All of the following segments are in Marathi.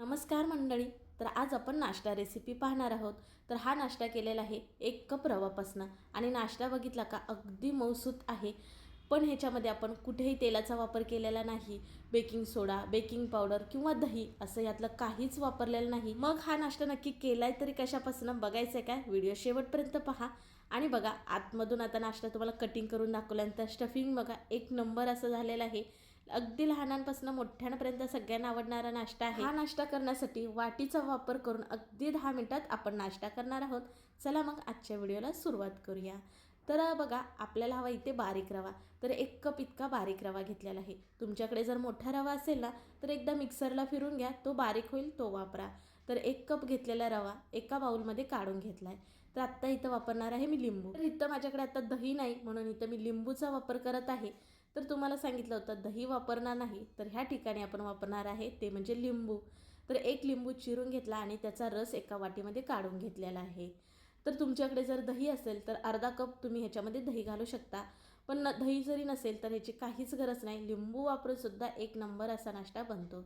नमस्कार मंडळी तर आज आपण नाश्ता रेसिपी पाहणार आहोत. तर हा नाश्ता केलेला आहे एक कप रवापासनं. आणि नाश्ता बघितला का अगदी मौसूत आहे. पण ह्याच्यामध्ये आपण कुठेही तेलाचा वापर केलेला नाही. बेकिंग सोडा बेकिंग पावडर किंवा दही असं यातलं काहीच वापरलेलं नाही. मग हा नाश्ता नक्की केलाय तरी कशापासून बघायचं आहे काय? व्हिडिओ शेवटपर्यंत पहा. आणि बघा आतमधून आता नाश्ता तुम्हाला कटिंग करून दाखवल्यानंतर स्टफिंग बघा एक नंबर असं झालेलं आहे. अगदी लहानांपासून मोठ्यांपर्यंत सगळ्यांना आवडणारा नाश्ता आहे. हा नाश्ता करण्यासाठी वाटीचा वापर करून अगदी दहा मिनटात आपण नाश्ता करणार आहोत. चला मग आजच्या व्हिडिओला सुरुवात करूया. तर बघा आपल्याला हवा इथे बारीक रवा. तर एक कप इतका बारीक रवा घेतलेला आहे. तुमच्याकडे जर मोठा रवा असेल ना तर एकदा मिक्सरला फिरून घ्या. तो बारीक होईल तो वापरा. तर एक कप घेतलेला रवा एका बाउलमध्ये काढून घेतला आहे तर आत्ता इथं वापरणार आहे मी लिंबू. तर इथं माझ्याकडे आता दही नाही म्हणून इथं मी लिंबूचा वापर करत आहे. तर तुम्हाला सांगितलं होतं दही वापरणार नाही तर ह्या ठिकाणी आपण वापरणार आहे ते म्हणजे लिंबू. तर एक लिंबू चिरून घेतला आणि त्याचा रस एका वाटीमध्ये काढून घेतलेला आहे. तर तुमच्याकडे जर दही असेल तर अर्धा कप तुम्ही ह्याच्यामध्ये दही घालू शकता. पण न दही जरी नसेल तर ह्याची काहीच गरज नाही. लिंबू वापरून सुद्धा एक नंबर असा नाश्ता बनतो.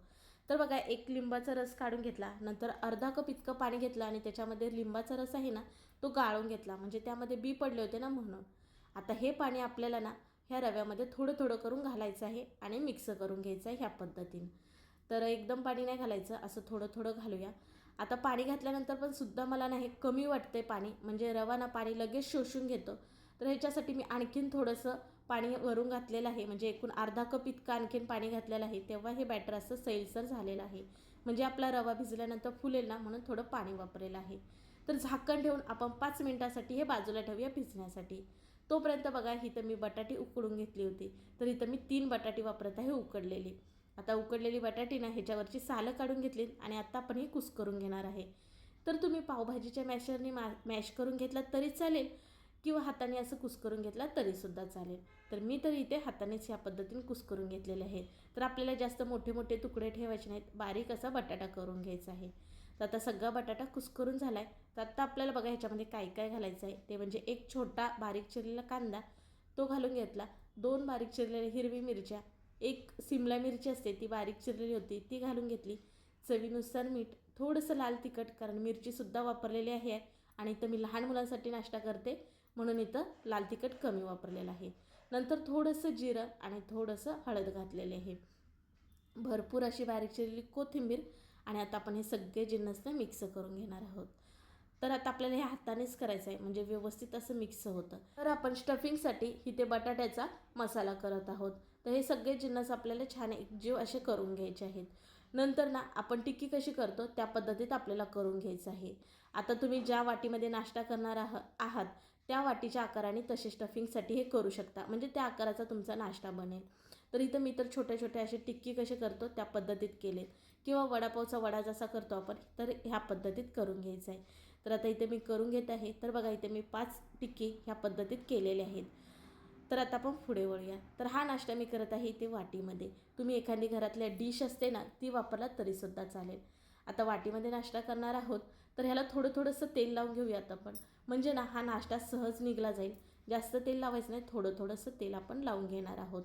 तर बघा एक लिंबाचा रस काढून घेतला नंतर अर्धा कप इतकं पाणी घेतलं आणि त्याच्यामध्ये लिंबाचा रस आहे ना तो गाळून घेतला. म्हणजे त्यामध्ये बी पडले होते ना म्हणून. आता हे पाणी आपल्याला ना ह्या रव्यामध्ये थोडं थोडं करून घालायचं आहे आणि मिक्स करून घ्यायचं आहे ह्या पद्धतीनं. तर एकदम पाणी नाही घालायचं असं थोडं थोडं घालूया. आता पाणी घातल्यानंतर पण सुद्धा मला नाही कमी वाटते पाणी म्हणजे रवा ना पाणी लगेच शोषून घेतो. तर ह्याच्यासाठी मी आणखीन थोडंसं पाणी वरून घातलेलं आहे म्हणजे एकूण अर्धा कप इतकं आणखीन पाणी घातलेलं आहे तेव्हा हे बॅटर असं सैलसर झालेलं आहे. म्हणजे आपला रवा भिजल्यानंतर फुलेल ना म्हणून थोडं पाणी वापरेलं आहे. तर झाकण ठेवून आपण पाच मिनटासाठी हे बाजूला ठेवूया भिजण्यासाठी. तोपर्यंत बघा इथं मी बटाटी उकडून घेतली होती. तर इथं मी तीन बटाटी वापरत आहे उकडलेली. आता उकडलेली बटाटी ना ह्याच्यावरची सालं काढून घेतली आणि आत्ता आपण हे कुस करून घेणार आहे. तर तुम्ही पावभाजीच्या मॅशरने मा मॅश करून घेतलात तरी चालेल किंवा हाताने असं कुस करून घेतला तरीसुद्धा चालेल. तर मी तर इथे हातानेच ह्या पद्धतीने कुस करून घेतलेले आहे. तर आपल्याला जास्त मोठे मोठे तुकडे ठेवायचे नाहीत. बारीक असा बटाटा करून घ्यायचा आहे. तर आता सगळा बटाटा कुस्करून झाला आहे तर आत्ता आपल्याला बघा ह्याच्यामध्ये काय काय घालायचं आहे. ते म्हणजे एक छोटा बारीक चिरलेला कांदा तो घालून घेतला. दोन बारीक चिरलेल्या हिरवी मिरच्या एक सिमला मिरची असते ती बारीक चिरलेली होती ती घालून घेतली. चवीनुसार मीठ थोडंसं लाल तिखट कारण मिरचीसुद्धा वापरलेली आहे. आणि इथं मी लहान मुलांसाठी नाश्ता करते म्हणून इथं लाल तिखट कमी वापरलेलं आहे. नंतर थोडंसं जिरं आणि थोडंसं हळद घातलेले आहे. भरपूर अशी बारीक चिरलेली कोथिंबीर आणि आता आपण हे सगळे जिन्नस मिक्स करून घेणार आहोत. तर आता आपल्याला हे हातानेच करायचं आहे. म्हणजे व्यवस्थित असं मिक्स होतं. तर आपण स्टफिंगसाठी इथे बटाट्याचा मसाला करत आहोत. तर हे सगळे जिन्नस आपल्याला छान एकजीव असे करून घ्यायचे आहेत. नंतर ना आपण टिक्की कशी करतो त्या पद्धतीत आपल्याला करून घ्यायचं आहे. आता तुम्ही ज्या वाटीमध्ये नाश्ता करणार आह आहात त्या वाटीच्या आकाराने तसे स्टफिंगसाठी हे करू शकता. म्हणजे त्या आकाराचा तुमचा नाश्ता बनेल. तर इथं मी तर छोट्या छोट्या असे टिक्की कसे करतो त्या पद्धतीत केलेत किंवा वडापावचा वडा जसा करतो आपण तर ह्या पद्धतीत करून घ्यायचं आहे. तर आता इथे मी करून घेत आहे. तर बघा इथे मी पाच टिक्की ह्या पद्धतीत केलेले आहेत. तर आता आपण पुढे वळूया. तर हा नाश्ता मी करत आहे इथे वाटीमध्ये. तुम्ही एखादी घरातल्या डिश असते ना ती वापरलात तरीसुद्धा चालेल. आता वाटीमध्ये नाश्ता करणार आहोत तर ह्याला थोडं थोडंसं तेल लावून घेऊयात आपण. म्हणजे ना हा नाश्ता सहज निघला जाईल. जास्त तेल लावायचं नाही थोडं थोडंसं तेल आपण लावून घेणार आहोत.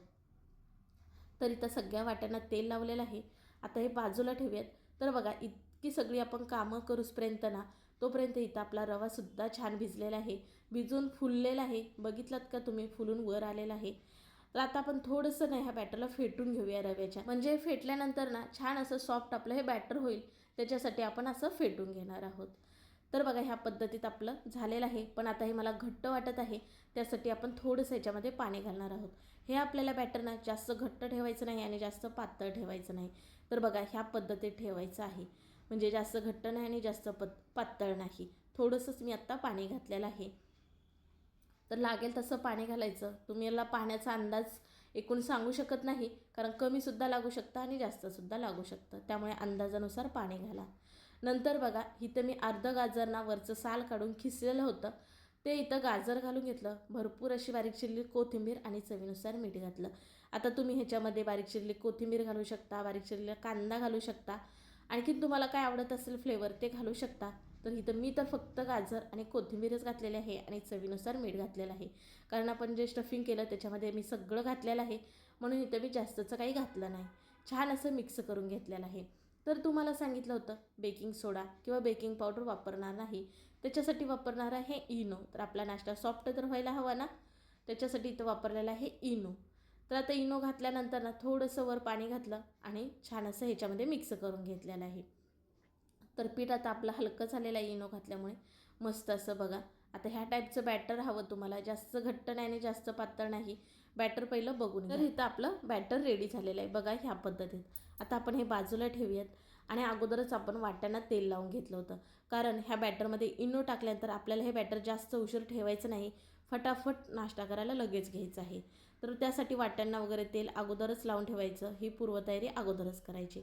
तर इथं सगळ्या वाट्यांना तेल लावलेलं आहे. आता हे बाजूला ठेवूयात. तर बघा इतकी सगळी आपण कामं करूसपर्यंत ना तोपर्यंत इथं आपला रवासुद्धा छान भिजलेला आहे. भिजून फुललेला आहे. बघितलात का तुम्ही? फुलून वर आलेला आहे. तर आता आपण थोडंसं नाही ह्या बॅटरला फेटून घेऊया रव्याच्या. म्हणजे फेटल्यानंतर ना छान असं सॉफ्ट आपलं हे बॅटर होईल. त्याच्यासाठी आपण असं फेटून घेणार आहोत. तर बघा ह्या पद्धतीत आपलं झालेलं आहे. पण आता हे मला घट्ट वाटत आहे त्यासाठी आपण थोडंसं याच्यामध्ये पाणी घालणार आहोत. हे आपल्याला बॅटरना जास्त घट्ट ठेवायचं नाही आणि जास्त पातळ ठेवायचं नाही. तर बघा ह्या पद्धतीत ठेवायचं आहे. म्हणजे जास्त घट्ट नाही आणि जास्त पत पातळ नाही. थोडंसंच मी आत्ता पाणी घातलेलं आहे. तर लागेल तसं पाणी घालायचं. तुम्ही याला पाण्याचा अंदाज एकूण सांगू शकत नाही कारण कमीसुद्धा लागू शकतं आणि जास्तसुद्धा लागू शकतं. त्यामुळे अंदाजानुसार पाणी घाला. नंतर बघा इथं मी अर्धं गाजरना वरचं साल काढून खिसलेलं होतं. ते इथं गाजर घालून घेतलं. भरपूर अशी बारीक चिरली कोथिंबीर आणि चवीनुसार मीठ घातलं. आता तुम्ही ह्याच्यामध्ये बारीक चिरली कोथिंबीर घालू शकता बारीक चिरलेला कांदा घालू शकता. आणखीन तुम्हाला काय आवडत असेल फ्लेवर ते घालू शकता. तर इथं मी तर फक्त गाजर आणि कोथिंबीरच घातलेले आहे आणि चवीनुसार मीठ घातलेलं आहे. कारण आपण जे स्टफिंग केलं त्याच्यामध्ये मी सगळं घातलेलं आहे. म्हणून इथं मी जास्तचं काही घातलं नाही. छान असं मिक्स करून घेतलेलं आहे. तर तुम्हाला सांगितलं होतं बेकिंग सोडा किंवा बेकिंग पावडर वापरणार नाही. त्याच्यासाठी वापरणार आहे इनो. तर आपला नाश्ता सॉफ्ट तर व्हायला हवा ना? त्याच्यासाठी इथं वापरलेला आहे इनो. तर आता इनो घातल्यानंतर ना थोडंसं वर पाणी घातलं आणि छान असं ह्याच्यामध्ये मिक्स करून घेतलेलं आहे. तर पीठ आता आपलं हलकं झालेलं आहे इनो घातल्यामुळे. मस्त असं बघा. आता ह्या टाईपचं बॅटर हवं तुम्हाला. जास्त घट्ट नाही आणि जास्त पातळ नाही. बॅटर पहिलं बघून. तर इथं आपलं बॅटर रेडी झालेलं आहे. बघा ह्या पद्धतीत. आता आपण हे बाजूला ठेवूयात. आणि अगोदरच आपण वाट्यांना तेल लावून घेतलं होतं. कारण ह्या बॅटरमध्ये इनो टाकल्यानंतर आपल्याला हे बॅटर जास्त उशीर ठेवायचं नाही. फटाफट नाश्ता करायला लगेच घ्यायचं आहे. तर त्यासाठी वाट्यांना वगैरे तेल अगोदरच लावून ठेवायचं. ही पूर्वतयारी अगोदरच करायची.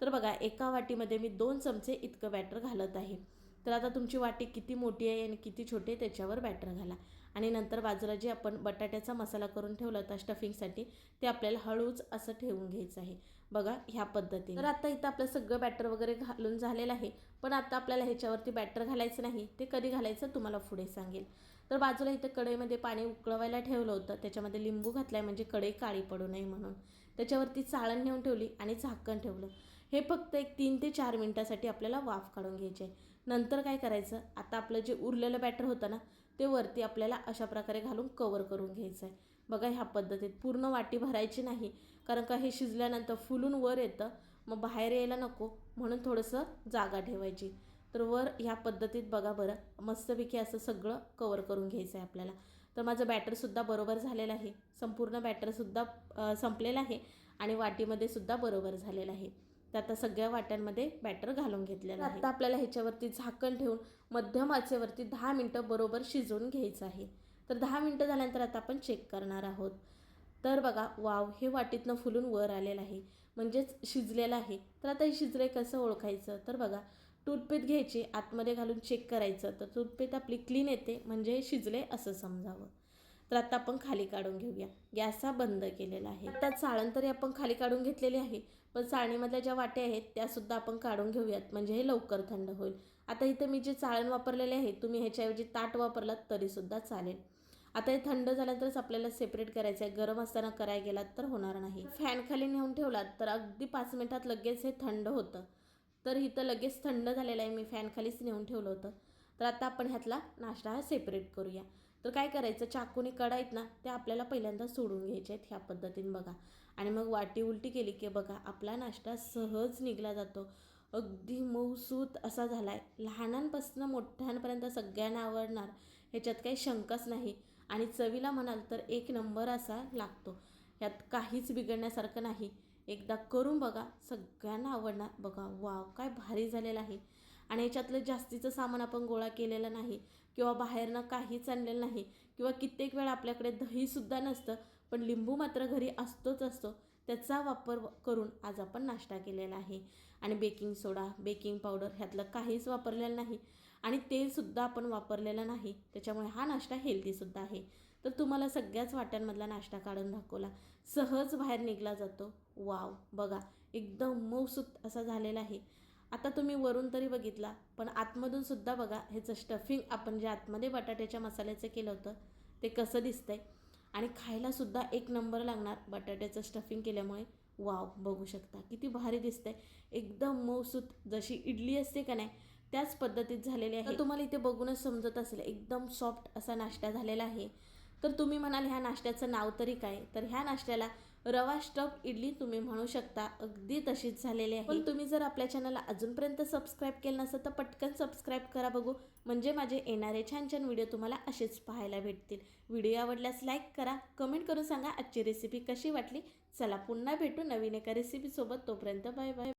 तर बघा एका वाटीमध्ये मी दोन चमचे इतकं बॅटर घालत आहे. तर आता तुमची वाटी किती मोठी आहे आणि किती छोटी आहे त्याच्यावर बॅटर घाला. आणि नंतर बाजूला जे आपण बटाट्याचा मसाला करून ठेवला होता स्टफिंगसाठी ते आपल्याला हळूच असं ठेवून घ्यायचं आहे. बघा ह्या पद्धतीने. तर आता इथं आपलं सगळं बॅटर वगैरे घालून झालेलं आहे. पण आता आपल्याला ह्याच्यावरती बॅटर घालायचं नाही. ते कधी घालायचं तुम्हाला पुढे सांगेल. तर बाजूला इथं कढईमध्ये पाणी उकळवायला ठेवलं होतं. त्याच्यामध्ये लिंबू घातलाय म्हणजे कढई काळी पडू नये म्हणून. त्याच्यावरती चाळण नेऊन ठेवली आणि झाकण ठेवलं. हे फक्त एक तीन ते चार मिनटासाठी आपल्याला वाफ काढून घ्यायचे आहे. नंतर काय करायचं? आता आपलं जे उरलेलं बॅटर होतं ना ते वरती आपल्याला अशा प्रकारे घालून कवर करून घ्यायचं आहे बघा ह्या पद्धतीत. पूर्ण वाटी भरायची नाही कारण का हे शिजल्यानंतर फुलून वर येतं मग बाहेर यायला नको म्हणून थोडंसं जागा ठेवायची. तर वर ह्या पद्धतीत बघा बरं मस्तपैकी असं सगळं कवर करून घ्यायचं आहे आपल्याला. तर माझं बॅटरसुद्धा बरोबर झालेलं आहे. संपूर्ण बॅटरसुद्धा संपलेलं आहे आणि वाटीमध्ये सुद्धा बरोबर झालेलं आहे. तर आता सगळ्या वाट्यांमध्ये बॅटर घालून घेतलेलं आहे. आता आपल्याला ह्याच्यावरती झाकण ठेवून मध्यम आचेवरती दहा मिनटं बरोबर शिजवून घ्यायचं आहे. तर दहा मिनटं झाल्यानंतर आता आपण चेक करणार आहोत. तर बघा वाव हे वाटीतनं फुलून वर आलेलं आहे. म्हणजेच शिजलेलं आहे. तर आता हे शिजले कसं ओळखायचं? तर बघा टूथपेट घ्यायची आतमध्ये घालून चेक करायचं. तर टूथपेट आपली क्लीन येते म्हणजे हे शिजले असं समजावं. तर आता आपण खाली काढून घेऊया. गॅस हा बंद केलेला आहे. आता चाळण तरी आपण खाली काढून घेतलेली आहे. पण चाळणीमधल्या ज्या वाट्या आहेत त्यासुद्धा आपण काढून घेऊयात. म्हणजे हे लवकर थंड होईल. आता इथं मी जे चाळण वापरलेले आहे तुम्ही ह्याच्याऐवजी ताट वापरलात तरीसुद्धा चालेल. आता हे थंड झाल्यानंतरच आपल्याला सेपरेट करायचं आहे. गरम असताना करायला गेलात तर होणार नाही. फॅन खाली नेऊन ठेवलात तर अगदी पाच मिनिटात लगेच हे थंड होतं. तर इथं लगेच थंड झालेलं आहे. मी फॅनखालीच नेऊन ठेवलं होतं. तर आता आपण ह्यातला नाश्ता हा सेपरेट करूया. तर काय करायचं? चाकूने कडायत ना ते आपल्याला पहिल्यांदा सोडून घ्यायचे आहेत ह्या पद्धतीने बघा. आणि मग वाटी उलटी केली की बघा आपला नाश्ता सहज निघला जातो. अगदी मऊसूत असा झाला आहे लहानांपासून मोठ्यांपर्यंत सगळ्यांना आवडणार. ह्याच्यात काही शंकाच नाही. आणि चवीला म्हणाल तर एक नंबर असा लागतो. यात काहीच बिघडण्यासारखं नाही. एकदा करून बघा सगळ्यांना आवडणार. बघा वाव काय भारी झालेलं आहे. आणि याच्यातलं जास्तीचं सामान आपण गोळा केलेलं नाही किंवा बाहेरनं काहीच आणलेलं नाही किंवा कित्येक वेळा आपल्याकडे दहीसुद्धा नसतं पण लिंबू मात्र घरी असतोच असतो त्याचा वापर करून आज आपण नाश्ता केलेला आहे. आणि बेकिंग सोडा बेकिंग पावडर ह्यातलं काहीच वापरलेलं नाही आणि तेलसुद्धा आपण वापरलेलं नाही त्याच्यामुळे हा नाश्ता हेल्दीसुद्धा आहे. तर तुम्हाला सगळ्याच वाट्यांमधला नाश्ता काढून दाखवला. सहज बाहेर निघला जातो. वाव बघा एकदम मऊसूत असा झालेला आहे. आता तुम्ही वरून तरी बघितला पण आतमधून सुद्धा बघा ह्याचं स्टफिंग आपण जे आतमध्ये बटाट्याच्या मसाल्याचं केलं होतं ते कसं दिसतंय. आणि खायलासुद्धा एक नंबर लागणार बटाट्याचं स्टफिंग केल्यामुळे. वाव बघू शकता. किती भारी दिसतंय. एकदम मऊसूत जशी इडली असते का नाही त्याच पद्धतीत झालेली आहे. तुम्हाला इथे बघूनच समजत असेल एकदम सॉफ्ट असा नाश्ता झालेला आहे. तर तुम्ही म्हणाल ह्या नाश्त्याचं नाव तरी काय? तर ह्या नाश्त्याला रवा स्टफ इडली तुम्ही म्हणू शकता. अगदी तशीच झालेली आहे. पण तुम्ही जर आपल्या चॅनलला अजूनपर्यंत सबस्क्राईब केलं नसेल तर पटकन सबस्क्राईब करा बघू. म्हणजे माझे येणारे छान छान व्हिडिओ तुम्हाला असेच पाहायला भेटतील. व्हिडिओ आवडल्यास लाईक करा कमेंट करून सांगा आजची रेसिपी कशी वाटली. चला पुन्हा भेटू नवीन एका रेसिपीसोबत तोपर्यंत बाय बाय